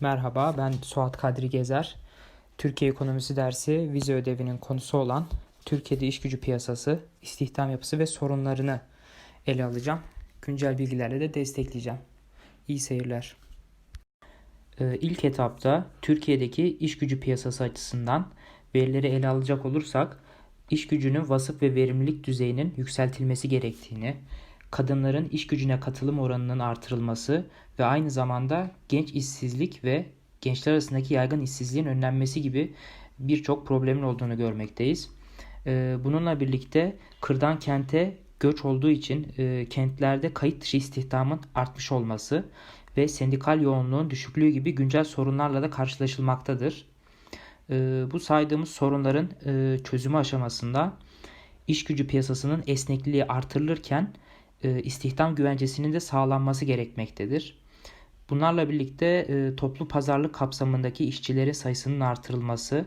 Merhaba, ben Suat Kadri Gezer. Türkiye Ekonomisi dersi vize ödevinin konusu olan Türkiye'de iş gücü piyasası, istihdam yapısı ve sorunlarını ele alacağım. Güncel bilgilerle de destekleyeceğim. İyi seyirler. Ee, İlk etapta Türkiye'deki iş gücü piyasası açısından verileri ele alacak olursak, iş gücünün vasıf ve verimlilik düzeyinin yükseltilmesi gerektiğini, kadınların iş gücüne katılım oranının artırılması ve aynı zamanda genç işsizlik ve gençler arasındaki yaygın işsizliğin önlenmesi gibi birçok problemin olduğunu görmekteyiz. Ee, Bununla birlikte kırdan kente göç olduğu için e, kentlerde kayıt dışı istihdamın artmış olması ve sendikal yoğunluğun düşüklüğü gibi güncel sorunlarla da karşılaşılmaktadır. Ee, Bu saydığımız sorunların e, çözümü aşamasında iş gücü piyasasının esnekliği artırılırken e, istihdam güvencesinin de sağlanması gerekmektedir. Bunlarla birlikte e, toplu pazarlık kapsamındaki işçilerin sayısının artırılması,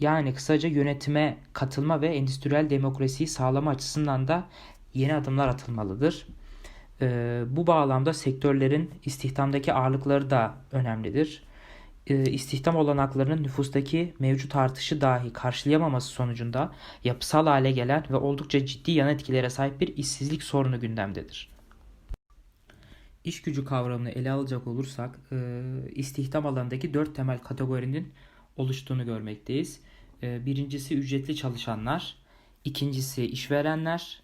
yani kısaca yönetime katılma ve endüstriyel demokrasiyi sağlama açısından da yeni adımlar atılmalıdır. E, bu bağlamda sektörlerin istihdamdaki ağırlıkları da önemlidir. E, istihdam olanaklarının nüfustaki mevcut artışı dahi karşılayamaması sonucunda yapısal hale gelen ve oldukça ciddi yan etkilere sahip bir işsizlik sorunu gündemdedir. İş gücü kavramını ele alacak olursak e, istihdam alanındaki dört temel kategorinin oluştuğunu görmekteyiz. E, Birincisi ücretli çalışanlar, ikincisi işverenler,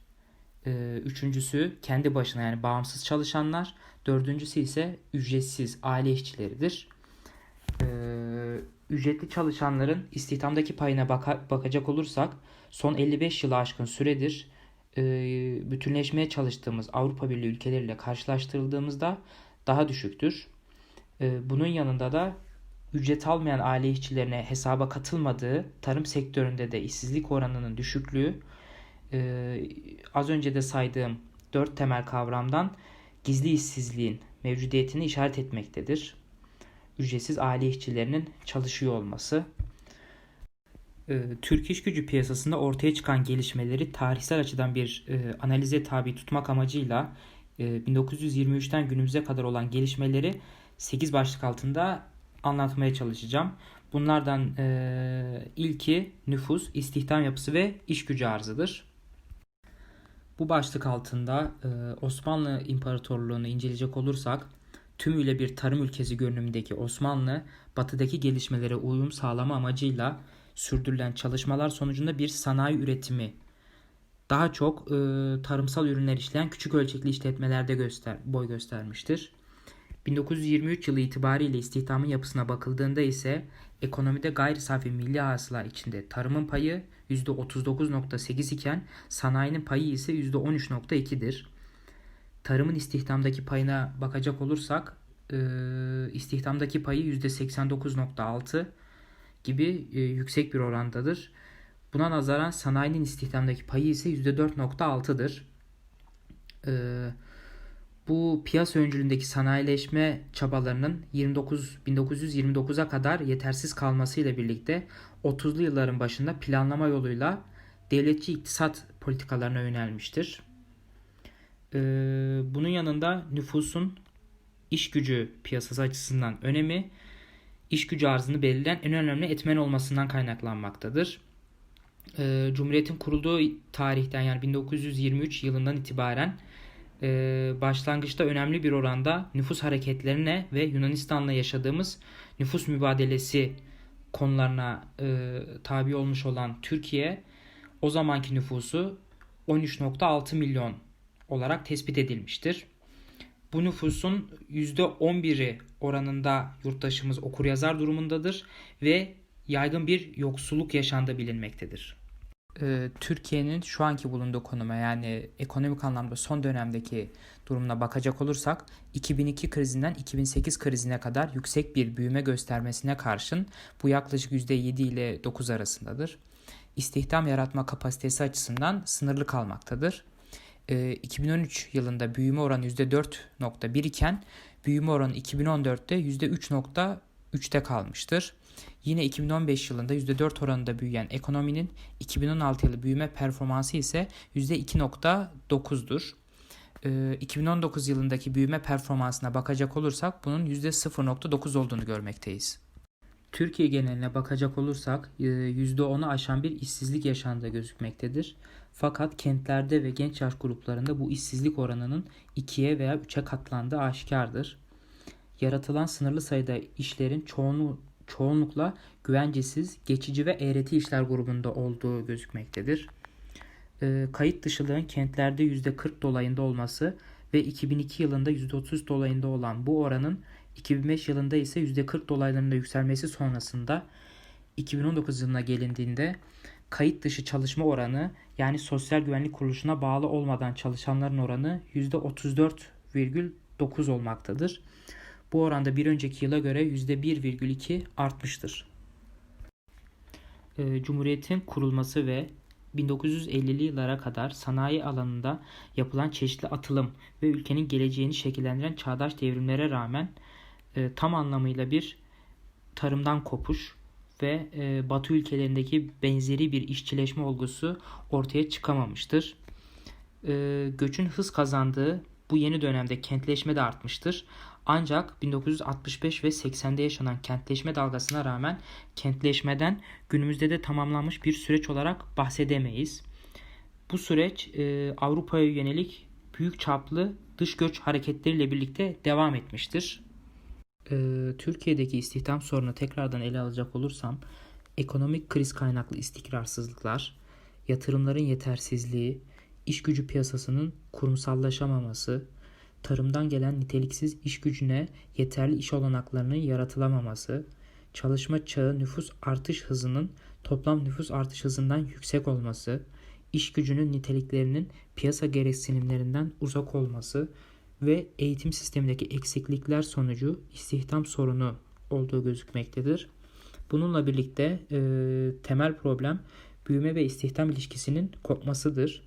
üçüncüsü kendi başına yani bağımsız çalışanlar, dördüncüsü ise ücretsiz aile işçileridir. Ücretli çalışanların istihdamdaki payına baka- bakacak olursak son 55 yılı aşkın süredir e, bütünleşmeye çalıştığımız Avrupa Birliği ülkeleriyle karşılaştırıldığımızda daha düşüktür. E, bunun yanında da ücret almayan aile işçilerine hesaba katılmadığı tarım sektöründe de işsizlik oranının düşüklüğü e, az önce de saydığım dört temel kavramdan gizli işsizliğin mevcudiyetini işaret etmektedir. Ücretsiz aile işçilerinin çalışıyor olması. E, Türk iş gücü piyasasında ortaya çıkan gelişmeleri tarihsel açıdan bir e, analize tabi tutmak amacıyla e, 1923'ten günümüze kadar olan gelişmeleri 8 başlık altında anlatmaya çalışacağım. Bunlardan e, ilki nüfus, istihdam yapısı ve iş gücü arzıdır. Bu başlık altında e, Osmanlı İmparatorluğu'nu inceleyecek olursak tümüyle bir tarım ülkesi görünümündeki Osmanlı, batıdaki gelişmelere uyum sağlama amacıyla sürdürülen çalışmalar sonucunda bir sanayi üretimi daha çok e, tarımsal ürünler işleyen küçük ölçekli işletmelerde göster boy göstermiştir. 1923 yılı itibariyle istihdamın yapısına bakıldığında ise ekonomide gayri safi milli hasıla içinde tarımın payı %39.8 iken sanayinin payı ise %13.2'dir. Tarımın istihdamdaki payına bakacak olursak e, istihdamdaki payı %89.6 gibi e, yüksek bir orandadır. Buna nazaran sanayinin istihdamdaki payı ise %4.6'dır. Ee, bu piyasa öncülüğündeki sanayileşme çabalarının 29 1929'a kadar yetersiz kalmasıyla birlikte 30'lu yılların başında planlama yoluyla devletçi iktisat politikalarına yönelmiştir. Ee, bunun yanında nüfusun iş gücü piyasası açısından önemi iş gücü arzını belirleyen en önemli etmen olmasından kaynaklanmaktadır. Ee, Cumhuriyet'in kurulduğu tarihten yani 1923 yılından itibaren e, başlangıçta önemli bir oranda nüfus hareketlerine ve Yunanistan'la yaşadığımız nüfus mübadelesi konularına e, tabi olmuş olan Türkiye o zamanki nüfusu 13.6 milyon olarak tespit edilmiştir. Bu nüfusun %11'i oranında yurttaşımız okuryazar durumundadır ve yaygın bir yoksulluk yaşandığı bilinmektedir. Ee, Türkiye'nin şu anki bulunduğu konuma yani ekonomik anlamda son dönemdeki durumuna bakacak olursak 2002 krizinden 2008 krizine kadar yüksek bir büyüme göstermesine karşın bu yaklaşık %7 ile 9 arasındadır. İstihdam yaratma kapasitesi açısından sınırlı kalmaktadır. Ee, 2013 yılında büyüme oranı %4.1 iken büyüme oranı 2014'te %3.3'te kalmıştır. Yine 2015 yılında %4 oranında büyüyen ekonominin 2016 yılı büyüme performansı ise %2.9'dur. Ee, 2019 yılındaki büyüme performansına bakacak olursak bunun %0.9 olduğunu görmekteyiz. Türkiye geneline bakacak olursak e, %10'u aşan bir işsizlik yaşandığı gözükmektedir. Fakat kentlerde ve genç yaş gruplarında bu işsizlik oranının 2'ye veya 3'e katlandığı aşikardır. Yaratılan sınırlı sayıda işlerin çoğunluğu, çoğunlukla güvencesiz, geçici ve eğreti işler grubunda olduğu gözükmektedir. E, kayıt dışılığın kentlerde %40 dolayında olması ve 2002 yılında %30 dolayında olan bu oranın 2005 yılında ise %40 dolaylarında yükselmesi sonrasında 2019 yılına gelindiğinde kayıt dışı çalışma oranı yani sosyal güvenlik kuruluşuna bağlı olmadan çalışanların oranı %34,9 olmaktadır. Bu oranda bir önceki yıla göre %1,2 artmıştır. Ee, Cumhuriyetin kurulması ve 1950'li yıllara kadar sanayi alanında yapılan çeşitli atılım ve ülkenin geleceğini şekillendiren çağdaş devrimlere rağmen e, tam anlamıyla bir tarımdan kopuş ve e, Batı ülkelerindeki benzeri bir işçileşme olgusu ortaya çıkamamıştır. E, göçün hız kazandığı bu yeni dönemde kentleşme de artmıştır. Ancak 1965 ve 80'de yaşanan kentleşme dalgasına rağmen kentleşmeden günümüzde de tamamlanmış bir süreç olarak bahsedemeyiz. Bu süreç e, Avrupa'ya yönelik büyük çaplı dış göç hareketleriyle birlikte devam etmiştir. E, Türkiye'deki istihdam sorunu tekrardan ele alacak olursam ekonomik kriz kaynaklı istikrarsızlıklar, yatırımların yetersizliği, iş gücü piyasasının kurumsallaşamaması, tarımdan gelen niteliksiz iş gücüne yeterli iş olanaklarının yaratılamaması, çalışma çağı nüfus artış hızının toplam nüfus artış hızından yüksek olması, iş gücünün niteliklerinin piyasa gereksinimlerinden uzak olması ve eğitim sistemindeki eksiklikler sonucu istihdam sorunu olduğu gözükmektedir. Bununla birlikte e, temel problem büyüme ve istihdam ilişkisinin kopmasıdır.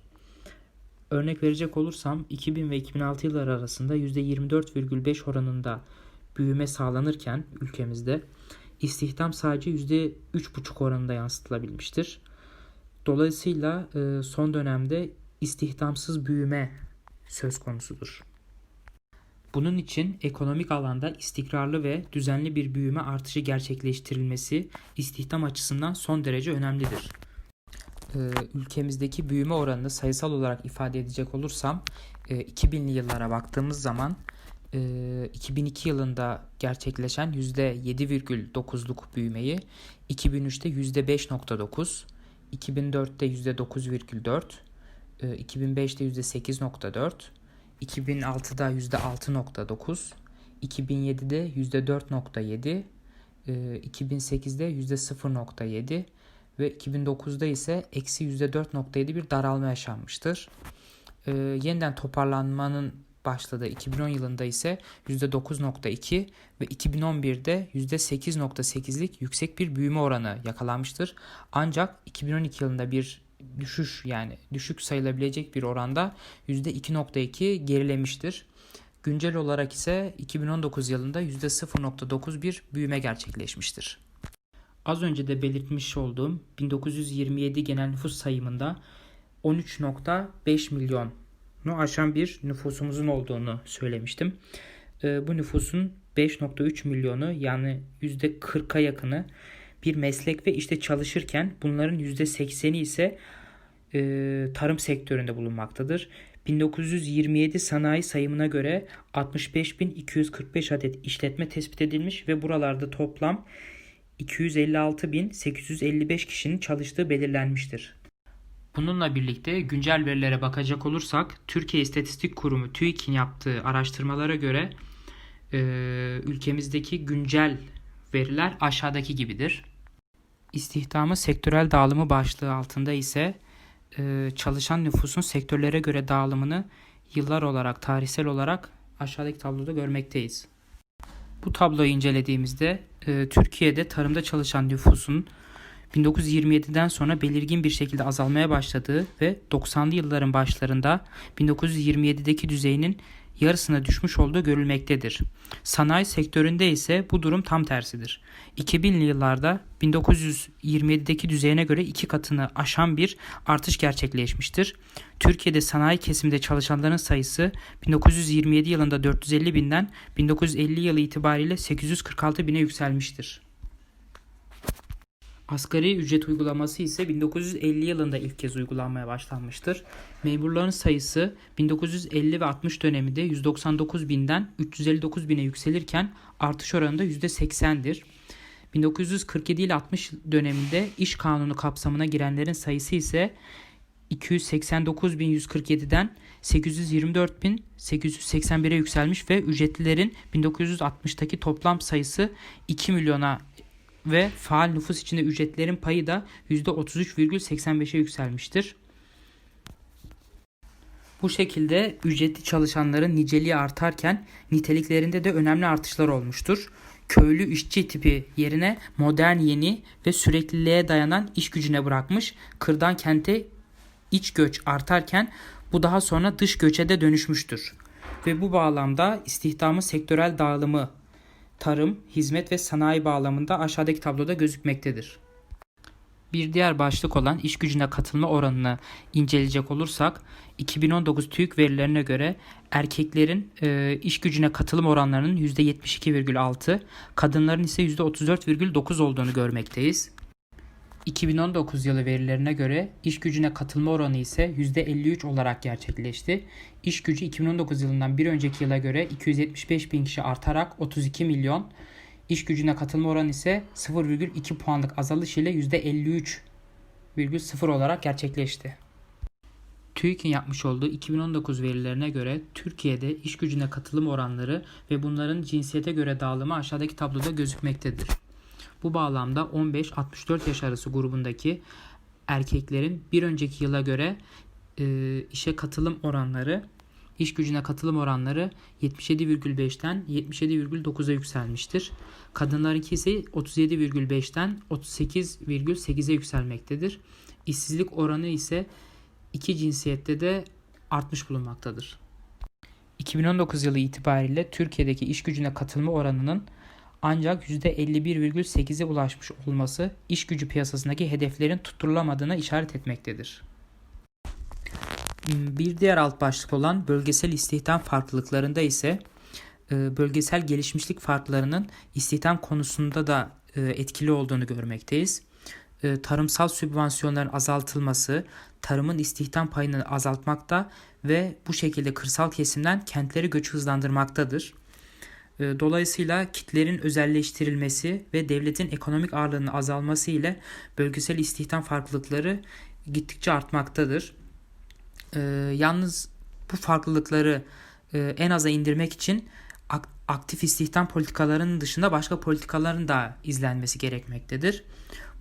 Örnek verecek olursam 2000 ve 2006 yılları arasında %24,5 oranında büyüme sağlanırken ülkemizde istihdam sadece %3,5 oranında yansıtılabilmiştir. Dolayısıyla e, son dönemde istihdamsız büyüme söz konusudur. Bunun için ekonomik alanda istikrarlı ve düzenli bir büyüme artışı gerçekleştirilmesi istihdam açısından son derece önemlidir. Ee, ülkemizdeki büyüme oranını sayısal olarak ifade edecek olursam 2000'li yıllara baktığımız zaman 2002 yılında gerçekleşen %7,9'luk büyümeyi 2003'te %5,9, 2004'te %9,4, 2005'te %8,4, 2006'da %6,9, 2007'de %4,7, 2008'de %0,7 ve 2009'da ise eksi %4,7 bir daralma yaşanmıştır. Ee, yeniden toparlanmanın başladığı 2010 yılında ise %9,2 ve 2011'de %8,8'lik yüksek bir büyüme oranı yakalanmıştır. Ancak 2012 yılında bir düşüş yani düşük sayılabilecek bir oranda %2,2 gerilemiştir. Güncel olarak ise 2019 yılında %0,9 bir büyüme gerçekleşmiştir. Az önce de belirtmiş olduğum 1927 genel nüfus sayımında 13.5 milyonu aşan bir nüfusumuzun olduğunu söylemiştim. Ee, bu nüfusun 5.3 milyonu yani %40'a yakını bir meslek ve işte çalışırken bunların %80'i ise e, tarım sektöründe bulunmaktadır. 1927 sanayi sayımına göre 65.245 adet işletme tespit edilmiş ve buralarda toplam 256.855 kişinin çalıştığı belirlenmiştir. Bununla birlikte güncel verilere bakacak olursak Türkiye İstatistik Kurumu TÜİK'in yaptığı araştırmalara göre e, ülkemizdeki güncel veriler aşağıdaki gibidir. İstihdamı sektörel dağılımı başlığı altında ise e, çalışan nüfusun sektörlere göre dağılımını yıllar olarak, tarihsel olarak aşağıdaki tabloda görmekteyiz. Bu tabloyu incelediğimizde e, Türkiye'de tarımda çalışan nüfusun 1927'den sonra belirgin bir şekilde azalmaya başladığı ve 90'lı yılların başlarında 1927'deki düzeyinin yarısına düşmüş olduğu görülmektedir. Sanayi sektöründe ise bu durum tam tersidir. 2000'li yıllarda 1927'deki düzeyine göre iki katını aşan bir artış gerçekleşmiştir. Türkiye'de sanayi kesiminde çalışanların sayısı 1927 yılında 450 binden 1950 yılı itibariyle 846 bine yükselmiştir. Asgari ücret uygulaması ise 1950 yılında ilk kez uygulanmaya başlanmıştır. Memurların sayısı 1950 ve 60 döneminde 199 binden 359 bine yükselirken artış oranı da %80'dir. 1947 ile 60 döneminde iş kanunu kapsamına girenlerin sayısı ise 289.147'den 824.881'e yükselmiş ve ücretlilerin 1960'taki toplam sayısı 2 milyona ve faal nüfus içinde ücretlerin payı da %33,85'e yükselmiştir. Bu şekilde ücretli çalışanların niceliği artarken niteliklerinde de önemli artışlar olmuştur. Köylü işçi tipi yerine modern yeni ve sürekliliğe dayanan iş gücüne bırakmış, kırdan kente iç göç artarken bu daha sonra dış göçe de dönüşmüştür. Ve bu bağlamda istihdamın sektörel dağılımı tarım, hizmet ve sanayi bağlamında aşağıdaki tabloda gözükmektedir. Bir diğer başlık olan iş gücüne katılma oranını inceleyecek olursak 2019 TÜİK verilerine göre erkeklerin e, iş gücüne katılım oranlarının %72,6, kadınların ise %34,9 olduğunu görmekteyiz. 2019 yılı verilerine göre iş gücüne katılma oranı ise %53 olarak gerçekleşti. İş gücü 2019 yılından bir önceki yıla göre 275 bin kişi artarak 32 milyon, iş gücüne katılma oranı ise 0,2 puanlık azalış ile %53,0 olarak gerçekleşti. TÜİK'in yapmış olduğu 2019 verilerine göre Türkiye'de iş gücüne katılım oranları ve bunların cinsiyete göre dağılımı aşağıdaki tabloda gözükmektedir. Bu bağlamda 15-64 yaş arası grubundaki erkeklerin bir önceki yıla göre e, işe katılım oranları, iş gücüne katılım oranları 77,5'ten 77,9'a yükselmiştir. Kadınlarınki ise 37,5'ten 38,8'e yükselmektedir. İşsizlik oranı ise iki cinsiyette de artmış bulunmaktadır. 2019 yılı itibariyle Türkiye'deki iş gücüne katılma oranının ancak %51,8'e ulaşmış olması iş gücü piyasasındaki hedeflerin tutturulamadığına işaret etmektedir. Bir diğer alt başlık olan bölgesel istihdam farklılıklarında ise e, bölgesel gelişmişlik farklarının istihdam konusunda da e, etkili olduğunu görmekteyiz. E, tarımsal sübvansiyonların azaltılması, tarımın istihdam payını azaltmakta ve bu şekilde kırsal kesimden kentleri göçü hızlandırmaktadır. Dolayısıyla kitlerin özelleştirilmesi ve devletin ekonomik ağırlığının azalması ile bölgesel istihdam farklılıkları gittikçe artmaktadır. Yalnız bu farklılıkları en aza indirmek için aktif istihdam politikalarının dışında başka politikaların da izlenmesi gerekmektedir.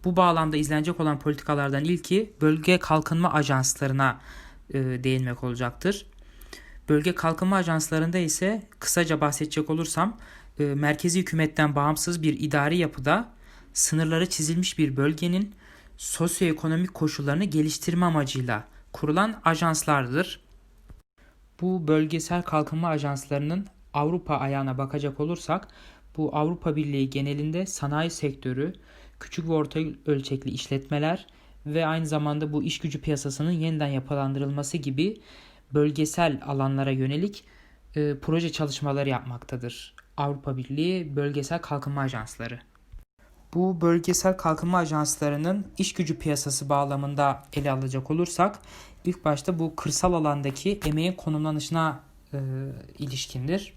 Bu bağlamda izlenecek olan politikalardan ilki bölge kalkınma ajanslarına değinmek olacaktır. Bölge kalkınma ajanslarında ise kısaca bahsedecek olursam e, merkezi hükümetten bağımsız bir idari yapıda sınırları çizilmiş bir bölgenin sosyoekonomik koşullarını geliştirme amacıyla kurulan ajanslardır. Bu bölgesel kalkınma ajanslarının Avrupa ayağına bakacak olursak bu Avrupa Birliği genelinde sanayi sektörü, küçük ve orta ölçekli işletmeler ve aynı zamanda bu iş gücü piyasasının yeniden yapılandırılması gibi bölgesel alanlara yönelik e, proje çalışmaları yapmaktadır. Avrupa Birliği Bölgesel Kalkınma Ajansları. Bu bölgesel kalkınma ajanslarının iş gücü piyasası bağlamında ele alacak olursak ilk başta bu kırsal alandaki emeğin konumlanışına e, ilişkindir.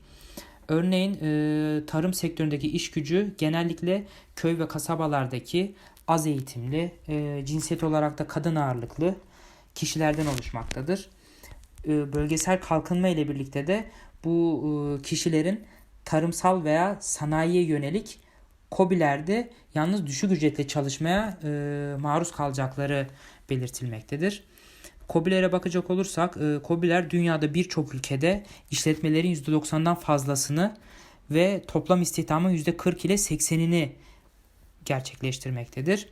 Örneğin e, tarım sektöründeki iş gücü genellikle köy ve kasabalardaki az eğitimli, e, cinsiyet olarak da kadın ağırlıklı kişilerden oluşmaktadır. E, bölgesel kalkınma ile birlikte de bu e, kişilerin tarımsal veya sanayiye yönelik COBİ'lerde yalnız düşük ücretle çalışmaya e, maruz kalacakları belirtilmektedir. COBİ'lere bakacak olursak COBİ'ler dünyada birçok ülkede işletmelerin %90'dan fazlasını ve toplam istihdamın %40 ile 80'ini gerçekleştirmektedir.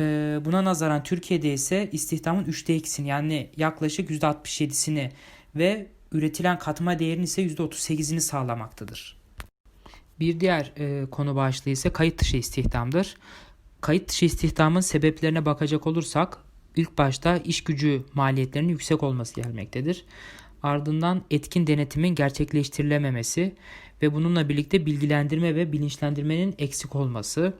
Ee, buna nazaran Türkiye'de ise istihdamın 3'te 2'sini yani yaklaşık %67'sini ve üretilen katma değerin ise %38'ini sağlamaktadır. Bir diğer e, konu başlığı ise kayıt dışı istihdamdır. Kayıt dışı istihdamın sebeplerine bakacak olursak ilk başta iş gücü maliyetlerinin yüksek olması gelmektedir. Ardından etkin denetimin gerçekleştirilememesi ve bununla birlikte bilgilendirme ve bilinçlendirmenin eksik olması,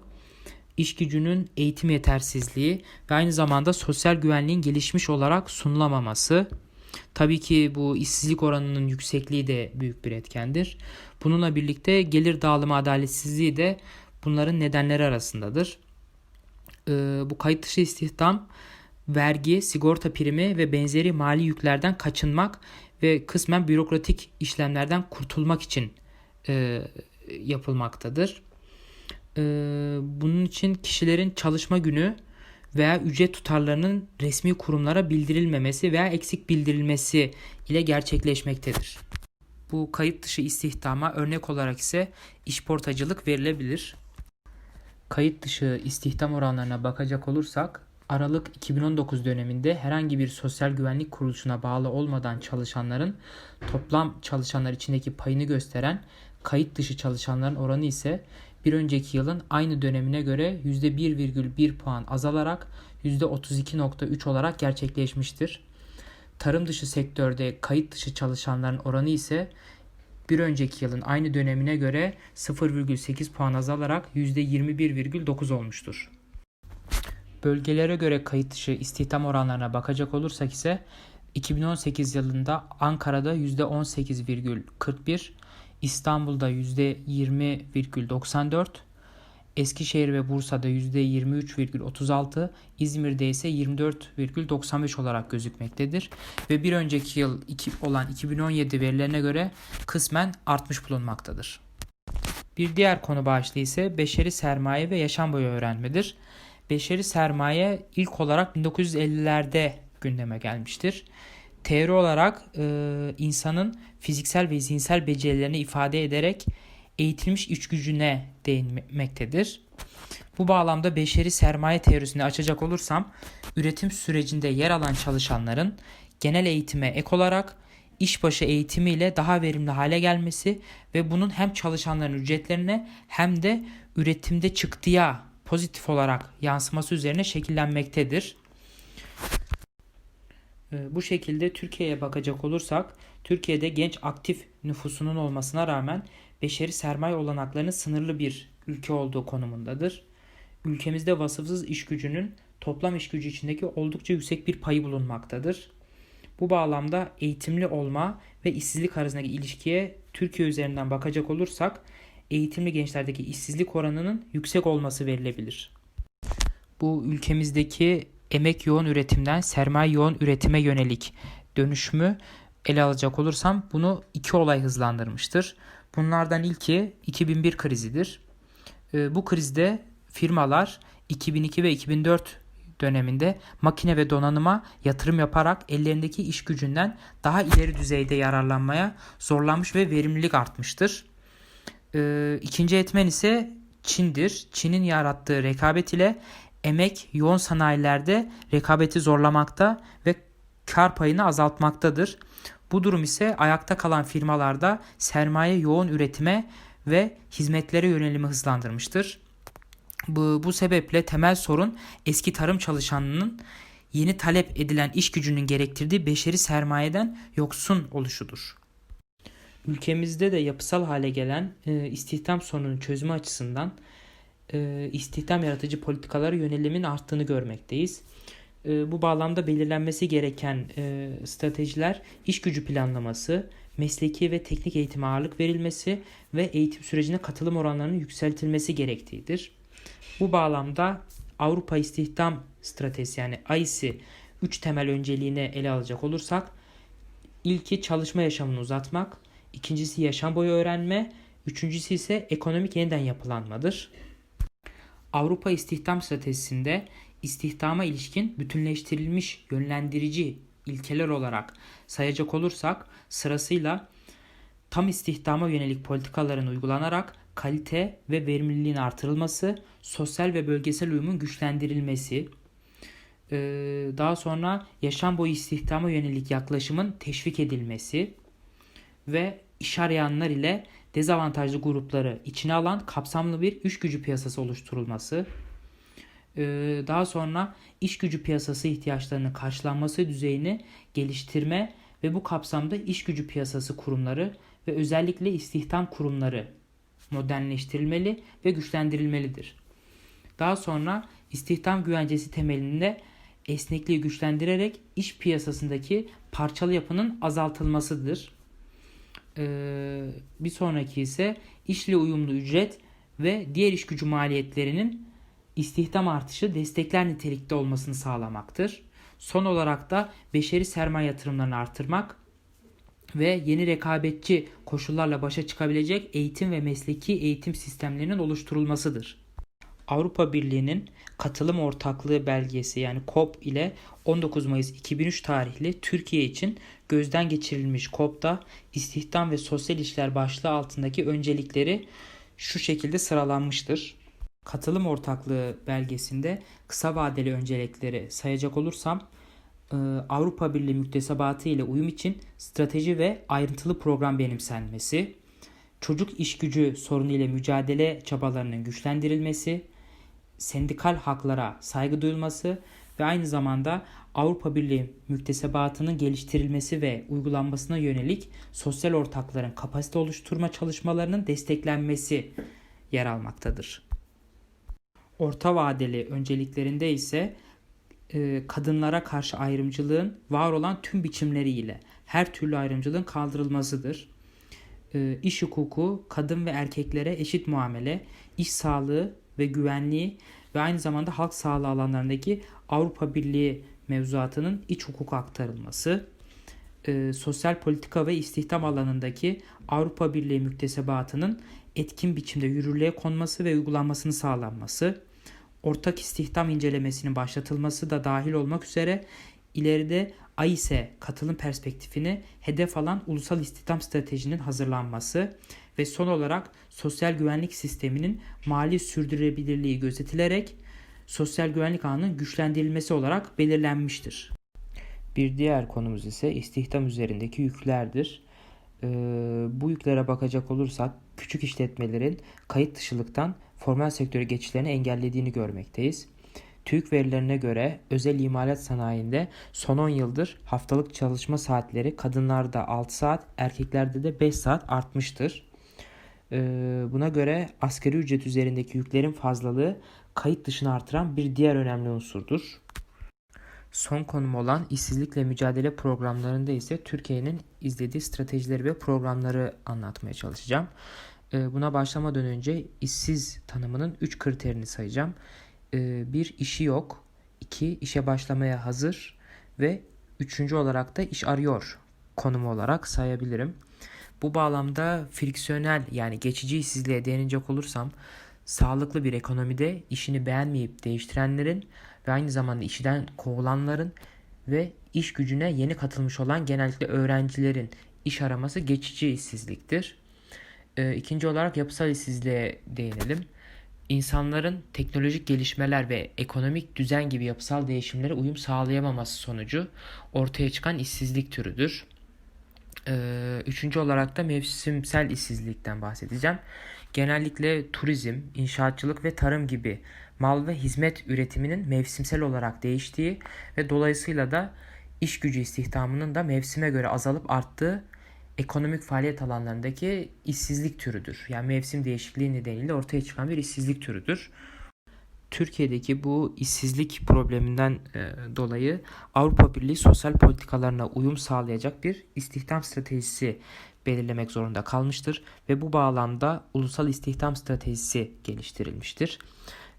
iş gücünün eğitim yetersizliği ve aynı zamanda sosyal güvenliğin gelişmiş olarak sunulamaması. Tabii ki bu işsizlik oranının yüksekliği de büyük bir etkendir. Bununla birlikte gelir dağılımı adaletsizliği de bunların nedenleri arasındadır. Ee, bu kayıt dışı istihdam vergi, sigorta primi ve benzeri mali yüklerden kaçınmak ve kısmen bürokratik işlemlerden kurtulmak için e, yapılmaktadır. E, bunun için kişilerin çalışma günü veya ücret tutarlarının resmi kurumlara bildirilmemesi veya eksik bildirilmesi ile gerçekleşmektedir. Bu kayıt dışı istihdama örnek olarak ise işportacılık verilebilir. Kayıt dışı istihdam oranlarına bakacak olursak Aralık 2019 döneminde herhangi bir sosyal güvenlik kuruluşuna bağlı olmadan çalışanların toplam çalışanlar içindeki payını gösteren kayıt dışı çalışanların oranı ise bir önceki yılın aynı dönemine göre %1,1 puan azalarak %32,3 olarak gerçekleşmiştir. Tarım dışı sektörde kayıt dışı çalışanların oranı ise bir önceki yılın aynı dönemine göre 0,8 puan azalarak %21,9 olmuştur. Bölgelere göre kayıt dışı istihdam oranlarına bakacak olursak ise 2018 yılında Ankara'da %18,41, İstanbul'da %20,94, Eskişehir ve Bursa'da %23,36, İzmir'de ise 24,95 olarak gözükmektedir. Ve bir önceki yıl olan 2017 verilerine göre kısmen artmış bulunmaktadır. Bir diğer konu başlığı ise beşeri sermaye ve yaşam boyu öğrenmedir. Beşeri sermaye ilk olarak 1950'lerde gündeme gelmiştir. Teori olarak e, insanın fiziksel ve zihinsel becerilerini ifade ederek eğitilmiş iç gücüne değinmektedir. Bu bağlamda beşeri sermaye teorisini açacak olursam üretim sürecinde yer alan çalışanların genel eğitime ek olarak işbaşı eğitimiyle daha verimli hale gelmesi ve bunun hem çalışanların ücretlerine hem de üretimde çıktıya pozitif olarak yansıması üzerine şekillenmektedir. Ee, bu şekilde Türkiye'ye bakacak olursak Türkiye'de genç aktif nüfusunun olmasına rağmen beşeri sermaye olanaklarının sınırlı bir ülke olduğu konumundadır. Ülkemizde vasıfsız iş gücünün toplam iş gücü içindeki oldukça yüksek bir payı bulunmaktadır. Bu bağlamda eğitimli olma ve işsizlik arasındaki ilişkiye Türkiye üzerinden bakacak olursak eğitimli gençlerdeki işsizlik oranının yüksek olması verilebilir. Bu ülkemizdeki emek yoğun üretimden sermaye yoğun üretime yönelik dönüşümü ele alacak olursam bunu iki olay hızlandırmıştır. Bunlardan ilki 2001 krizidir. Ee, bu krizde firmalar 2002 ve 2004 döneminde makine ve donanıma yatırım yaparak ellerindeki iş gücünden daha ileri düzeyde yararlanmaya zorlanmış ve verimlilik artmıştır. Ee, ikinci etmen ise Çin'dir. Çin'in yarattığı rekabet ile emek yoğun sanayilerde rekabeti zorlamakta ve kar payını azaltmaktadır. Bu durum ise ayakta kalan firmalarda sermaye yoğun üretime ve hizmetlere yönelimi hızlandırmıştır. Bu, bu sebeple temel sorun eski tarım çalışanının yeni talep edilen iş gücünün gerektirdiği beşeri sermayeden yoksun oluşudur. Ülkemizde de yapısal hale gelen e, istihdam sorununun çözümü açısından e, istihdam yaratıcı politikalara yönelimin arttığını görmekteyiz. E, bu bağlamda belirlenmesi gereken e, stratejiler iş gücü planlaması, mesleki ve teknik eğitime ağırlık verilmesi ve eğitim sürecine katılım oranlarının yükseltilmesi gerektiğidir. Bu bağlamda Avrupa İstihdam Stratejisi yani AIS'i 3 temel önceliğine ele alacak olursak ilki çalışma yaşamını uzatmak, ikincisi yaşam boyu öğrenme, üçüncüsü ise ekonomik yeniden yapılanmadır. Avrupa İstihdam Stratejisi'nde istihdama ilişkin bütünleştirilmiş yönlendirici ilkeler olarak sayacak olursak sırasıyla tam istihdama yönelik politikaların uygulanarak kalite ve verimliliğin artırılması, sosyal ve bölgesel uyumun güçlendirilmesi, daha sonra yaşam boyu istihdama yönelik yaklaşımın teşvik edilmesi, ve iş arayanlar ile dezavantajlı grupları içine alan kapsamlı bir iş gücü piyasası oluşturulması. Ee, Daha sonra iş gücü piyasası ihtiyaçlarının karşılanması düzeyini geliştirme ve bu kapsamda iş gücü piyasası kurumları ve özellikle istihdam kurumları modernleştirilmeli ve güçlendirilmelidir. Daha sonra istihdam güvencesi temelinde esnekliği güçlendirerek iş piyasasındaki parçalı yapının azaltılmasıdır. Ee, bir sonraki ise işle uyumlu ücret ve diğer iş gücü maliyetlerinin istihdam artışı destekler nitelikte olmasını sağlamaktır. Son olarak da beşeri sermaye yatırımlarını artırmak ve yeni rekabetçi koşullarla başa çıkabilecek eğitim ve mesleki eğitim sistemlerinin oluşturulmasıdır. Avrupa Birliği'nin katılım ortaklığı belgesi yani KOP ile 19 Mayıs 2003 tarihli Türkiye için gözden geçirilmiş KOP'ta istihdam ve sosyal işler başlığı altındaki öncelikleri şu şekilde sıralanmıştır. Katılım ortaklığı belgesinde kısa vadeli öncelikleri sayacak olursam e, Avrupa Birliği müktesebatı ile uyum için strateji ve ayrıntılı program benimsenmesi, çocuk iş gücü sorunu ile mücadele çabalarının güçlendirilmesi, sendikal haklara saygı duyulması ve aynı zamanda Avrupa Birliği müktesebatının geliştirilmesi ve uygulanmasına yönelik sosyal ortakların kapasite oluşturma çalışmalarının desteklenmesi yer almaktadır. Orta vadeli önceliklerinde ise e, kadınlara karşı ayrımcılığın var olan tüm biçimleriyle her türlü ayrımcılığın kaldırılmasıdır. E, iş hukuku, kadın ve erkeklere eşit muamele, iş sağlığı ve güvenliği ve aynı zamanda halk sağlığı alanlarındaki Avrupa Birliği mevzuatının iç hukuka aktarılması, e, sosyal politika ve istihdam alanındaki Avrupa Birliği müktesebatının etkin biçimde yürürlüğe konması ve uygulanmasını sağlanması, ortak istihdam incelemesinin başlatılması da dahil olmak üzere ileride AİSE katılım perspektifini hedef alan ulusal istihdam stratejinin hazırlanması ve son olarak sosyal güvenlik sisteminin mali sürdürülebilirliği gözetilerek sosyal güvenlik ağının güçlendirilmesi olarak belirlenmiştir. Bir diğer konumuz ise istihdam üzerindeki yüklerdir. Ee, bu yüklere bakacak olursak küçük işletmelerin kayıt dışılıktan formal sektöre geçişlerini engellediğini görmekteyiz. TÜİK verilerine göre özel imalat sanayinde son 10 yıldır haftalık çalışma saatleri kadınlarda 6 saat, erkeklerde de 5 saat artmıştır. Ee, buna göre asgari ücret üzerindeki yüklerin fazlalığı kayıt dışını artıran bir diğer önemli unsurdur. Son konum olan işsizlikle mücadele programlarında ise Türkiye'nin izlediği stratejileri ve programları anlatmaya çalışacağım. Ee, buna başlamadan önce işsiz tanımının 3 kriterini sayacağım. Ee, bir işi yok, iki işe başlamaya hazır ve üçüncü olarak da iş arıyor konumu olarak sayabilirim. Bu bağlamda friksiyonel yani geçici işsizliğe değinecek olursam sağlıklı bir ekonomide işini beğenmeyip değiştirenlerin ve aynı zamanda işten kovulanların ve iş gücüne yeni katılmış olan genellikle öğrencilerin iş araması geçici işsizliktir. E, ikinci olarak yapısal işsizliğe değinelim. İnsanların teknolojik gelişmeler ve ekonomik düzen gibi yapısal değişimlere uyum sağlayamaması sonucu ortaya çıkan işsizlik türüdür. Ee, üçüncü olarak da mevsimsel işsizlikten bahsedeceğim. Genellikle turizm, inşaatçılık ve tarım gibi mal ve hizmet üretiminin mevsimsel olarak değiştiği ve dolayısıyla da iş gücü istihdamının da mevsime göre azalıp arttığı ekonomik faaliyet alanlarındaki işsizlik türüdür. Yani mevsim değişikliği nedeniyle ortaya çıkan bir işsizlik türüdür. Türkiye'deki bu işsizlik probleminden e, dolayı Avrupa Birliği sosyal politikalarına uyum sağlayacak bir istihdam stratejisi belirlemek zorunda kalmıştır ve bu bağlamda ulusal istihdam stratejisi geliştirilmiştir.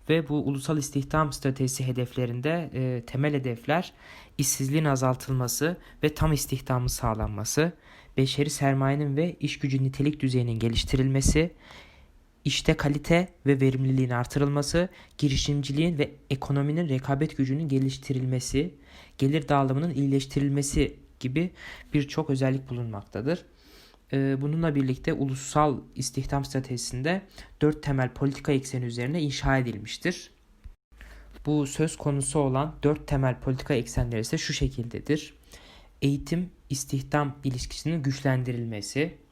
Ve bu ulusal istihdam stratejisi hedeflerinde e, temel hedefler işsizliğin azaltılması ve tam istihdamın sağlanması, beşeri sermayenin ve iş gücü nitelik düzeyinin geliştirilmesi, işte kalite ve verimliliğin artırılması, girişimciliğin ve ekonominin rekabet gücünün geliştirilmesi, gelir dağılımının iyileştirilmesi gibi birçok özellik bulunmaktadır. Ee, bununla birlikte ulusal istihdam stratejisinde dört temel politika ekseni üzerine inşa edilmiştir. Bu söz konusu olan dört temel politika eksenleri ise şu şekildedir. Eğitim, istihdam ilişkisinin güçlendirilmesi.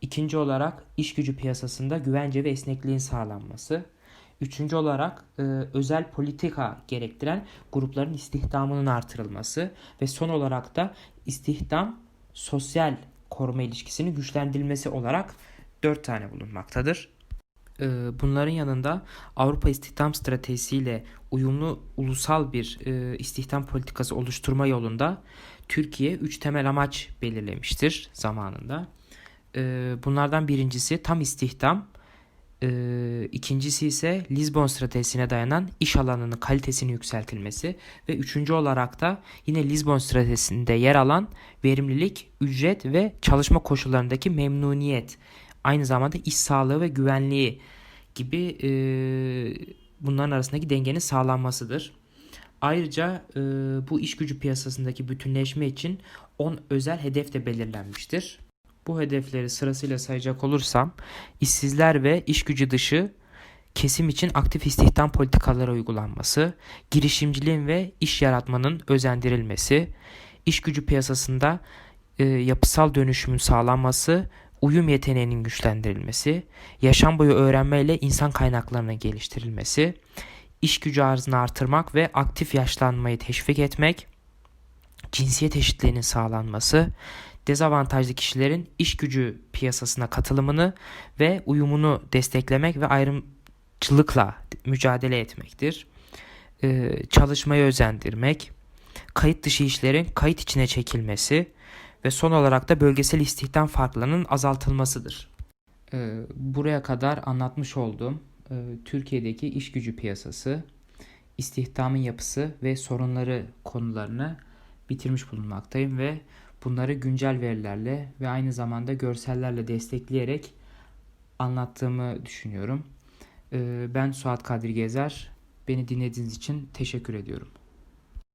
İkinci olarak iş gücü piyasasında güvence ve esnekliğin sağlanması. Üçüncü olarak e, özel politika gerektiren grupların istihdamının artırılması ve son olarak da istihdam sosyal koruma ilişkisinin güçlendirilmesi olarak dört tane bulunmaktadır. E, bunların yanında Avrupa İstihdam Stratejisi ile uyumlu ulusal bir e, istihdam politikası oluşturma yolunda Türkiye üç temel amaç belirlemiştir zamanında. E, bunlardan birincisi tam istihdam, ee, ikincisi ise Lisbon stratejisine dayanan iş alanının kalitesini yükseltilmesi ve üçüncü olarak da yine Lisbon stratejisinde yer alan verimlilik, ücret ve çalışma koşullarındaki memnuniyet, aynı zamanda iş sağlığı ve güvenliği gibi e, bunların arasındaki dengenin sağlanmasıdır. Ayrıca e, bu iş gücü piyasasındaki bütünleşme için 10 özel hedef de belirlenmiştir. Bu hedefleri sırasıyla sayacak olursam işsizler ve iş gücü dışı kesim için aktif istihdam politikaları uygulanması, girişimciliğin ve iş yaratmanın özendirilmesi, iş gücü piyasasında e, yapısal dönüşümün sağlanması, uyum yeteneğinin güçlendirilmesi, yaşam boyu öğrenmeyle insan kaynaklarının geliştirilmesi, iş gücü arzını artırmak ve aktif yaşlanmayı teşvik etmek, cinsiyet eşitliğinin sağlanması, dezavantajlı kişilerin iş gücü piyasasına katılımını ve uyumunu desteklemek ve ayrımcılıkla mücadele etmektir. Ee, çalışmayı özendirmek, kayıt dışı işlerin kayıt içine çekilmesi ve son olarak da bölgesel istihdam farklarının azaltılmasıdır. Ee, buraya kadar anlatmış olduğum e, Türkiye'deki iş gücü piyasası, istihdamın yapısı ve sorunları konularını bitirmiş bulunmaktayım ve Bunları güncel verilerle ve aynı zamanda görsellerle destekleyerek anlattığımı düşünüyorum. Ee, ben Suat Kadri Gezer. Beni dinlediğiniz için teşekkür ediyorum.